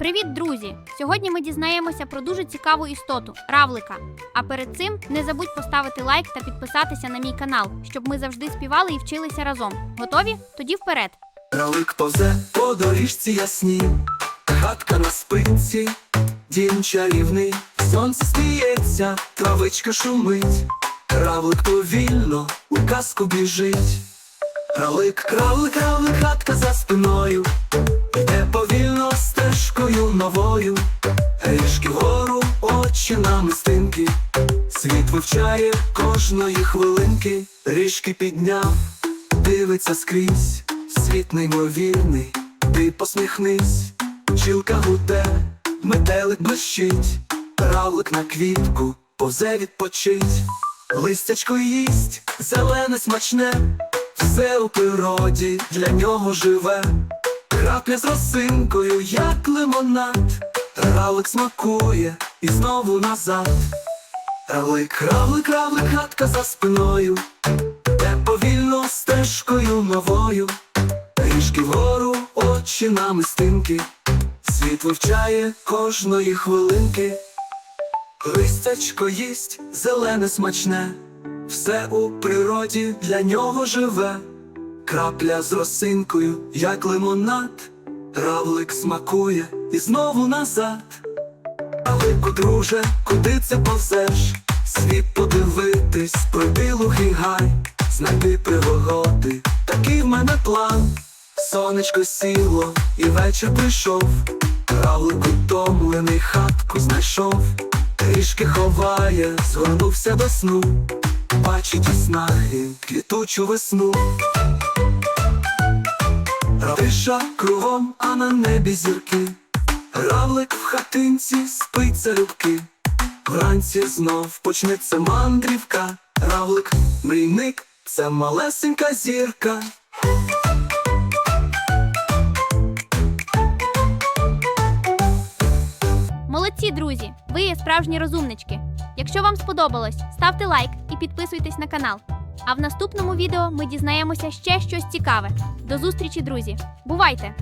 Привіт, друзі! Сьогодні ми дізнаємося про дуже цікаву істоту равлика. А перед цим не забудь поставити лайк та підписатися на мій канал, щоб ми завжди співали і вчилися разом. Готові? Тоді вперед! Равлик повзе по доріжці ясній, хатка на спиці, дім чарівний, сонце сміється, травичка шумить, равлик повільно у казку біжить. Равлик, кравлик, равлик, хатка за спиною, новою, ріжки вгору, очі на мистинки, світ вивчає кожної хвилинки, ріжки підняв, дивиться скрізь, світ неймовірний, ти посміхнись, Чілка гуде, метелик блищить, равлик на квітку, повзе відпочить, листячко їсть, зелене смачне, все у природі для нього живе, крапля з росинкою, як лимонад, равлик смакує і знову назад. Равлик, равлик, равлик, хатка за спиною, де повільно стежкою новою, ріжки вгору, очі на мистинки, світ вивчає кожної хвилинки, листячко їсть, зелене смачне, все у природі для нього живе, крапля з росинкою, як лимонад, равлик смакує і знову назад. Равлику, друже, куди це повзеш? Світ подивитись, пройди лухий гай, знайди пригоди, такий в мене план. Сонечко сіло, і вечір прийшов. Равлик утомлений хатку знайшов, трішки ховає, згорнувся до сну, бачить у снаги квітучу весну. Тиша кругом, а на небі зірки. Равлик в хатинці спить залюбки. Вранці знов почнеться мандрівка. Равлик, мрійник, це малесенька зірка. Молодці, друзі! Ви є справжні розумнички. Якщо вам сподобалось, ставте лайк і підписуйтесь на канал. А в наступному відео ми дізнаємося ще щось цікаве. До зустрічі, друзі! Бувайте!